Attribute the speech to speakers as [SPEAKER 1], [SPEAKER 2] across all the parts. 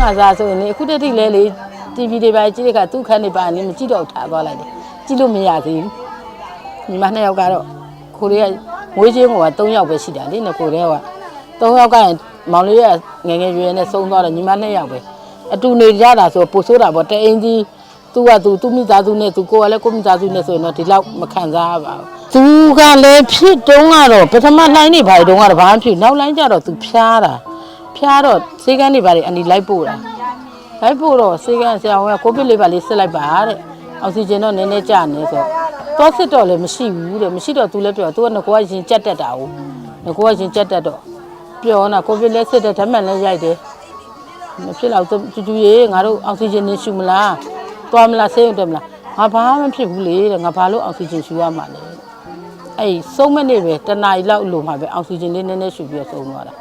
[SPEAKER 1] ငါစားဆိုရင်လေအခုတည်းကလည်းလေ TV တွေပါကြည့်တဲ့အခါသူ့ခန်းနေပါရင်မကြည့်တော့ထားသွားလိုက်တယ်ကြည့်လို့မရသေးဘူးညီမနှစ်ယောက်ကတော့ကိုလေးကမွေးချင်းက3ယောက်ပဲရှိတာလေနော်ကိုလေးက3ယောက်ကရင်မောင်လေးကငယ်ငယ်ရွယ်ရွယ်နဲ့ဆုံးသွားတယ်ညီမနှစ်ယောက်ပဲအတူနေကြတာဆိုပို့ဆိုးတာပေါ့တအင်းကြီးသူကသူသူမိသားစုနဲ့သူကိုကလည်းကိုမိသားစုနဲ့ဆိုရင်တော့ဒီလောက်မခံစားရပါဘူးသူကလည်းဖြစ်တုံးကတော့ပထမလိုင်းနေပါတုံးကတော့ဘာမှဖြစ်နောက်လိုင်းကျတော့သူဖျားတာ ဖျားတော့စေကန်းနေပါလေအနီလိုက်ပို့တာလိုက်ဖို့တော့စေကန်ဆရာဝန်ကကိုဗစ်လေးပါလေးစစ်လိုက်ပါတဲ့အောက်ဆီဂျင်တော့နည်းနည်းကျနေဆိုတော့စစ်တော့လည်းမရှိဘူးတဲ့မရှိတော့သူလည်းပြောသူကငကောကရင်ကြက်တက်တာ哦ငကောကရင်ကြက်တက်တော့ပြောနာကိုဗစ်လည်းစစ်တယ်ဓာတ်မှန်လည်းရိုက်တယ်မဖြစ်တော့ကျူကျူရေငါတို့အောက်ဆီဂျင်နေရှူမလားသွားမလားဆေးရုံတက်မလားငါဘာမှမဖြစ်ဘူးလေတဲ့ငါဘာလို့အောက်ဆီဂျင်ရှူရမှာလဲအဲ့ဆုံးမနေပဲတနားရီလောက်လိုမှပဲအောက်ဆီဂျင်လေးနည်းနည်းရှူပြီးတော့ဆုံးသွားတာ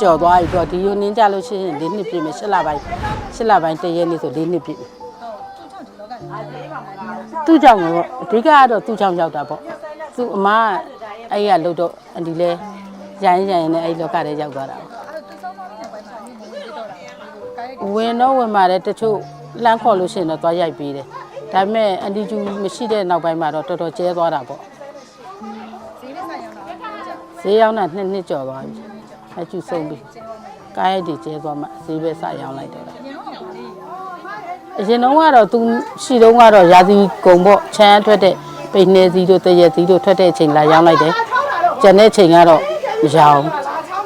[SPEAKER 1] ကျော်သွားပြီပေါ့ဒီယိုနင်းကြလို့ရှိရင်၄နှစ်ပြည့်မယ်၈လပိုင်း၈လပိုင်းတရက်နေ့ဆို၄နှစ်ပြည့်မယ်သူ့ကြောင့်ပဲပေါ့အဓိကကတော့သူ့ကြောင့်ရောက်တာပေါ့သူ့အမကအဲ့ရလို့တော့အဒီလဲရိုင်းရိုင်းနဲ့အဲ့လောကထဲရောက်သွားတာပေါ့ဝင်တော့ဝင်ပါတယ်တချို့လမ်းခေါ်လို့ရှိရင်တော့သွားရိုက်ပေးတယ်ဒါပေမဲ့အန်တီကျူမရှိတဲ့နောက်ပိုင်းမှာတော့တော်တော်ကျဲသွားတာပေါ့ဈေးရောက်တာနှစ်နှစ်ကျော်သွားပြီ အကျူဆုံးပြီကားရိုက်တွေကျဲသွားမှဈေးပဲစရောင်းလိုက်တော့တာအရင်တော့ကတော့သူရှိတော့ကတော့ရာသီကုံပေါ့ချမ်းထွက်တဲ့ပိတ်နေစီတို့တရက်စီတို့ထွက်တဲ့အချိန်လာရောင်းလိုက်တယ်ကျန်တဲ့အချိန်ကတော့မရောင်း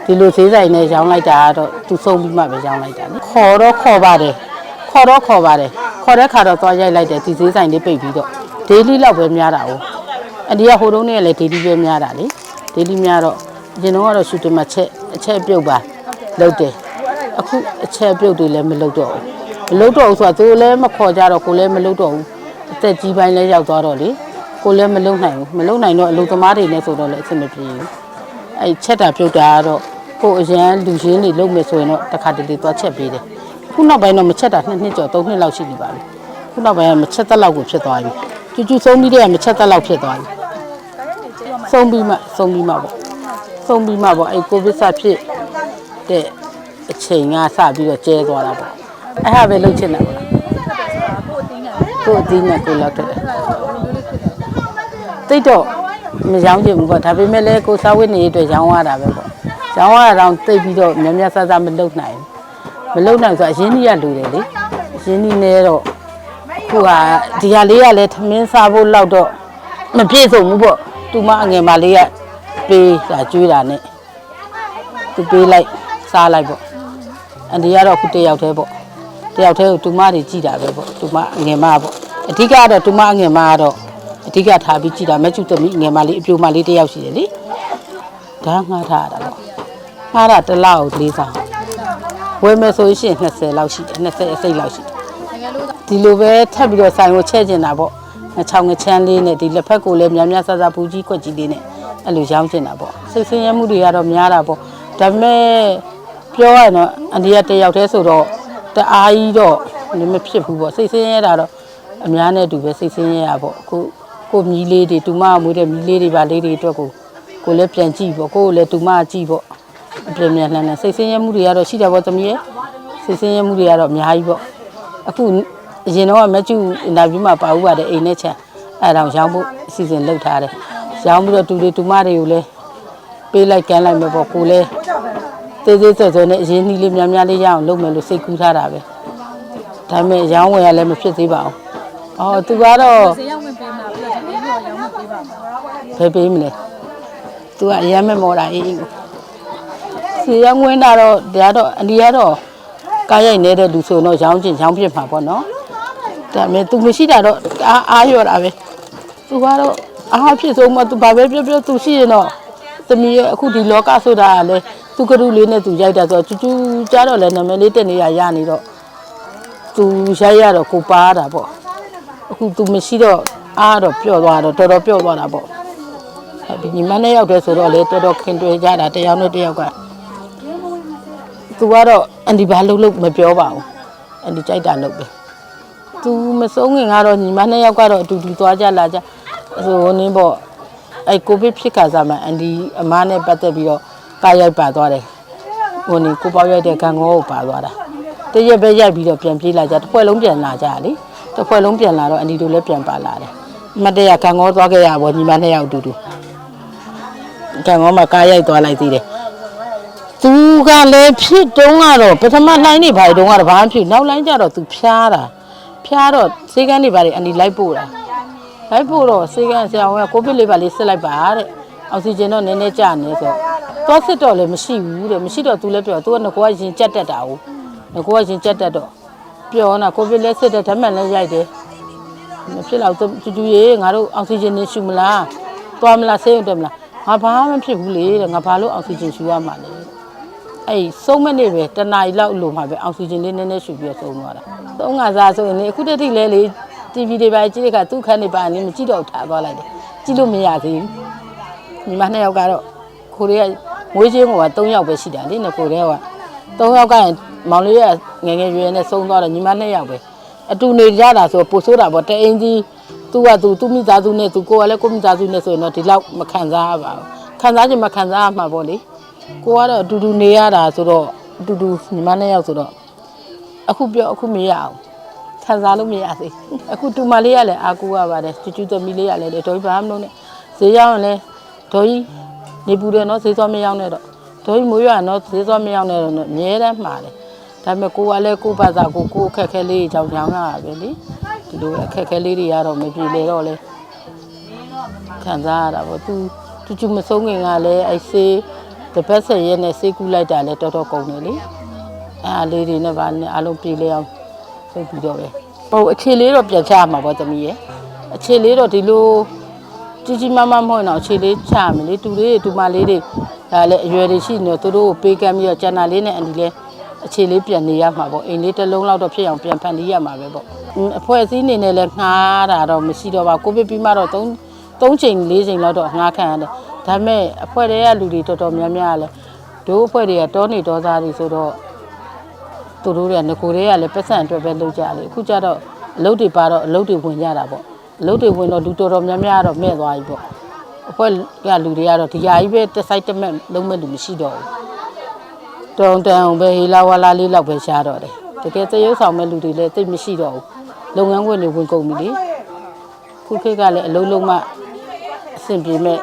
[SPEAKER 1] ဒီလိုဈေးဆိုင်နဲ့ရောင်းလိုက်တာကတော့သူဆုံးပြီးမှပဲရောင်းလိုက်တာလေခေါ်တော့ခေါ်ပါတယ်ခေါ်တော့ခေါ်ပါတယ်ခေါ်တဲ့ခါတော့သွားရိုက်လိုက်တယ်ဒီဈေးဆိုင်လေးပိတ်ပြီးတော့ဒေးလီလောက်ပဲများတာ哦အဒီကဟိုတုန်းကလည်းဒေးလီပဲများတာလေဒေးလီများတော့အရင်တော့ကတော့ရှူတင်မှာချက် အချက်ပြုတ်ပါလုပ်တယ်အခုအချက်ပြုတ်တွေလည်းမလုပ်တော့ဘူးမလုပ်တော့ဘူးဆိုတော့သူလည်းမခေါ်ကြတော့ကိုလည်းမလုပ်တော့ဘူးအသက်ကြီးပိုင်းလည်းရောက်သွားတော့လေကိုလည်းမလုပ်နိုင်ဘူးမလုပ်နိုင်တော့အလုပ်သမားတွေလည်းဆိုတော့လည်းအဆင်မပြေဘူးအဲ့ချက်တာပြုတ်တာကတော့ကိုအရန်လူရင်းတွေလုပ်မယ်ဆိုရင်တော့တစ်ခါတလေသွားချက်ပေးတယ်ခုနောက်ပိုင်းတော့မချက်တာနှစ်နှစ်ကျော်သုံးနှစ်လောက်ရှိနေပါပြီခုနောက်ပိုင်းကမချက်သက်လောက်ကိုဖြစ်သွားပြီကျူကျူဆုံးပြီးတဲ့ကမချက်သက်လောက်ဖြစ်သွားပြီဆုံးပြီးမှဆုံးပြီးမှပေါ့ ဆုံးပြီးမှပေါ့အဲ့ကိုဗစ်စဖြစ်တဲ့အချိန်ကစပြီးတော့ကျဲသွားတာပေါ့အဲ့ဟာပဲလှုပ်ချင်တာပေါ့ကိုအတင်းနဲ့ကိုလောက်ထွက်တယ်တိတ်တော့မရောင်းချင်ဘူးပေါ့ဒါပေမဲ့လည်းကိုစားဝတ်နေရေးအတွက်ရောင်းရတာပဲပေါ့ရောင်းရတာတော့တိတ်ပြီးတော့များများဆဆမလုပ်နိုင်ဘူးမလုပ်နိုင်ဆိုအရင်ကြီးကလူတယ်လေအရင်ကြီးနဲ့တော့ခုဟာဒီဟာလေးကလည်းထမင်းစားဖို့လောက်တော့မပြည့်စုံဘူးပေါ့သူမအငယ်မလေးက ပေးတာကျွေးတာနဲ့သူပေးလိုက်စားလိုက်ပေါ့အန်ဒီကတော့ခုတယောက်တည်းပေါ့တယောက်တည်းကိုသူမတွေကြည်တာပဲပေါ့သူမအငယ်မပေါ့အဓိကကတော့သူမအငယ်မကတော့အဓိကထားပြီးကြည်တာမကျူသမီးငယ်မလေးအပြိုမလေးတယောက်ရှိတယ်လေဒါငှားထားရတာပေါ့ငှားတာတစ်လောက်လေးဆောင်ဝယ်မယ်ဆိုရင်20လောက်ရှိတယ်20အစိတ်လောက်ရှိတယ်ဒီလိုပဲထပ်ပြီးတော့ဆိုင်ကိုချဲ့ကျင်တာပေါ့ငချောင်းငချမ်းလေးနဲ့ဒီလက်ဖက်ကိုလည်းများများဆဆပူကြီးခွက်ကြီးလေးနဲ့ အဲ့လိုရောင်းကျင်တာပေါ့စိတ်ဆင်းရဲမှုတွေကတော့များတာပေါ့ဒါပေမဲ့ပြောရရင်တော့အန်ဒီကတယောက်တည်းဆိုတော့တအားကြီးတော့မဖြစ်ဘူးပေါ့စိတ်ဆင်းရဲတာတော့အများနဲ့တူပဲစိတ်ဆင်းရဲရပေါ့အခုကိုမြီးလေးတွေတူမမွေးတဲ့မြီးလေးတွေပါလေးတွေအတွက်ကိုကိုလည်းပြန်ကြည့်ပေါ့ကိုကိုလည်းတူမကြည့်ပေါ့အပြင်မြန်လှမ်းလှမ်းစိတ်ဆင်းရဲမှုတွေကတော့ရှိတာပေါ့သမီးရဲ့စိတ်ဆင်းရဲမှုတွေကတော့အများကြီးပေါ့အခုအရင်တော့မက်ကျူအင်တာဗျူးမှာပါဦးပါတယ်အိမ်နဲ့ချမ်းအဲ့ဒါရောင်းဖို့အစီအစဉ်လုပ်ထားတယ် ရောင်းပြီးတော့တူတွေတူမတွေကိုလည်းပေးလိုက်ကမ်းလိုက်မယ်ပေါ့ကိုလည်းသေးသေးဆွဲဆွဲနဲ့အရင်နှီးလေးများများလေးရအောင်လုပ်မယ်လို့စိတ်ကူးထားတာပဲဒါပေမဲ့ရောင်းဝယ်ရလည်းမဖြစ်သေးပါဘူးအော်သူကတော့
[SPEAKER 2] ဈေးရောက်ဝင်ပေးမှာပြီးတော့ဒီနေ့ရောင်းဝင်ပေးပါမှာ
[SPEAKER 1] ဘယ်ပေးမလဲသူသူကအရမ်းမဲ့မော်တာအေးအေးကိုစီရငွင်းတာတော့တရားတော့အန်ဒီကတော့ကားရိုက်နေတဲ့လူဆိုတော့ရောင်းချင်ရောင်းပြစ်မှာပေါ့နော်ဒါပေမဲ့ तू မရှိတာတော့အားအားရော့တာပဲသူကတော့ အားဖြစ်ဆုံးမသူဘာပဲပြောပြောသူရှိရင်တော့သမီးရဲ့အခုဒီလောကဆိုတာကလည်းသူကရုလေးနဲ့သူရိုက်တာဆိုတော့ကျူးကျူးကြတော့လည်းနာမည်လေးတက်နေရရနေတော့သူရိုက်ရတော့ကိုပါတာပေါ့အခုသူမရှိတော့အားတော့ပျော့သွားတော့တော်တော်ပျော့သွားတာပေါ့ဒီညီမနဲ့ရောက်တယ်ဆိုတော့လေတော်တော်ခင်တွေ့ကြတာတယောက်နဲ့တယောက်ကသူကတော့အန်ဒီဘာလုပ်လို့မပြောပါဘူးအန်ဒီကြိုက်တာလုပ်ပဲသူမဆုံးခင်ကတော့ညီမနှစ်ယောက်ကတော့အတူတူသွားကြလာကြ ဆိုနင်းပေါ့အဲကိုဗစ်ဖြစ်ခါစားမှာအန်ဒီအမားနဲ့ပတ်သက်ပြီးတော့ကားရိုက်ပါသွားတယ်ဟိုနေကိုပေါက်ရိုက်တဲ့ခံငေါကိုပါသွားတာတရက်ပဲရိုက်ပြီးတော့ပြန်ပြေးလာကြတစ်ဖွဲ့လုံးပြန်လာကြလေတစ်ဖွဲ့လုံးပြန်လာတော့အန်ဒီတို့လည်းပြန်ပါလာတယ်မတ်တရခံငေါသွားခဲ့ရပါညီမနှစ်ယောက်အတူတူခံငေါမှာကားရိုက်သွားလိုက်သေးတယ်သူကလည်းဖြစ်တုံးကတော့ပထမလိုင်းနေပါတုံးကတော့ဘာမှဖြစ်နောက်လိုင်းကျတော့သူဖျားတာဖျားတော့စေကန်းတွေပါလေအန်ဒီလိုက်ပို့တာ လိုက်ပို့တော့စေကန်းဆရာဝန်ကကိုဗစ်လေးပါလေးစစ်လိုက်ပါတဲ့အောက်ဆီဂျင်တော့နည်းနည်းကျနေဆိုတော့စစ်တော့လည်းမရှိဘူးတဲ့မရှိတော့သူလည်းပြောသူကငကောကရင်ကြက်တက်တာဟုတ်ငကောကရင်ကြက်တက်တော့ပြောနာကိုဗစ်လည်းစစ်တယ်ဓာတ်မှန်လည်းရိုက်တယ်မဖြစ်တော့တူတူရေငါတို့အောက်ဆီဂျင်နေရှူမလားသွားမလားဆေးရုံတက်မလားငါဘာမှမဖြစ်ဘူးလေတဲ့ငါဘာလို့အောက်ဆီဂျင်ရှူရမှာလဲအဲ့ဆုံးမနေပဲတနားရီလောက်လို့မှပဲအောက်ဆီဂျင်လေးနည်းနည်းရှူပြီးဆုံးသွားတာသုံးငါစားဆိုရင်လေအခုတည်းကလည်းလေ TV တွေပါကြည့်တဲ့အခါသူ့ခန်းနေပါနေမကြည့်တော့ထားသွားလိုက်တယ်ကြည့်လို့မရသေးဘူးညီမနှစ်ယောက်ကတော့ခိုးတွေကငွေချင်းက3ယောက်ပဲရှိတာလေနဲ့ကိုတွေက3ယောက်ကရင်မောင်လေးကငယ်ငယ်ရွယ်ရွယ်နဲ့ဆုံးသွားတော့ညီမနှစ်ယောက်ပဲအတူနေကြတာဆိုပိုဆိုးတာပေါ့တအင်းကြီးသူကသူသူမိသားစုနဲ့သူကိုကလည်းကိုမိသားစုနဲ့ဆိုရင်တော့ဒီလောက်မခံစားရပါဘူးခံစားချင်မခံစားရမှာပေါ့လေကိုကတော့အတူတူနေရတာဆိုတော့အတူတူညီမနှစ်ယောက်ဆိုတော့အခုပြောအခုမရအောင် ခံစားလို့မရသေးအခုတူမလေးကလည်းအာကူရပါတယ်ချူချူသမီးလေးကလည်းဒေါ်ကြီးဘာမှမလုပ်နဲ့ဈေးရောက်ရင်လည်းဒေါ်ကြီးနေပူတယ်နော်ဈေးသွားမရောက်နဲ့တော့ဒေါ်ကြီးမိုးရွာနော်ဈေးသွားမရောက်နဲ့တော့အမြဲတမ်းမှားတယ်ဒါပေမဲ့ကိုကလည်းကိုဘာသာကိုကိုအခက်ခဲလေးကြောင်ကြောင်ရတာပဲလေဒီလိုအခက်ခဲလေးတွေကတော့မပြေလေတော့လေခံစားရတာပေါ့သူချူချူမဆုံးခင်ကလည်းအဲဆေးတစ်ပတ်ဆက်ရဲနဲ့ဆေးကူးလိုက်တာလည်းတော်တော်ကုန်တယ်လေအားလေးတွေနဲ့ဗာနဲ့အားလုံးပြေးလေအောင် လုပ်ပြီးတော့ပဲဟိုအခြေလေးတော့ပြန်ချရမှာပေါ့သမီးရဲ့အခြေလေးတော့ဒီလိုကြီးကြီးမားမားမဟုတ်ရင်တော့အခြေလေးချရမယ်လေတူလေးတွေတူမလေးတွေဒါလည်းအရွယ်တွေရှိနေတော့သူတို့ကိုပေးကမ်းပြီးတော့ကျန်တာလေးနဲ့အန်ဒီလေးအခြေလေးပြန်နေရမှာပေါ့အိမ်လေးတစ်လုံးလောက်တော့ဖြစ်အောင်ပြန်ဖန်တီးရမှာပဲပေါ့အင်းအဖွဲ့အစည်းအနေနဲ့လည်းငှားတာတော့မရှိတော့ပါကိုဗစ်ပြီးမှတော့3 3ချိန်4ချိန်လောက်တော့ငှားခံရတယ်ဒါပေမဲ့အဖွဲ့တွေကလူတွေတော်တော်များများကလည်းတို့အဖွဲ့တွေကတောနေတောသားတွေဆိုတော့ သူတို့တွေကငကိုတွေကလည်းပတ်စံအတွက်ပဲလုပ်ကြတယ်အခုကျတော့အလုပ်တွေပါတော့အလုပ်တွေဝင်ကြတာပေါ့အလုပ်တွေဝင်တော့လူတော်တော်များများတော့မဲ့သွားပြီပေါ့အဖွဲ့ကလူတွေကတော့ဒီဟာကြီးပဲတစ်ဆိုင်တစ်မဲ့လုံးမဲ့လူမရှိတော့ဘူးတောင်တန်အောင်ပဲဟီလာဝါလာလေးလောက်ပဲရှားတော့တယ်တကယ်သရုပ်ဆောင်မဲ့လူတွေလည်းတိတ်မရှိတော့ဘူးလုပ်ငန်းခွင်တွေဝင်ကုန်ပြီလေခုခေတ်ကလည်းအလုံးလုံးမှအဆင်ပြေမဲ့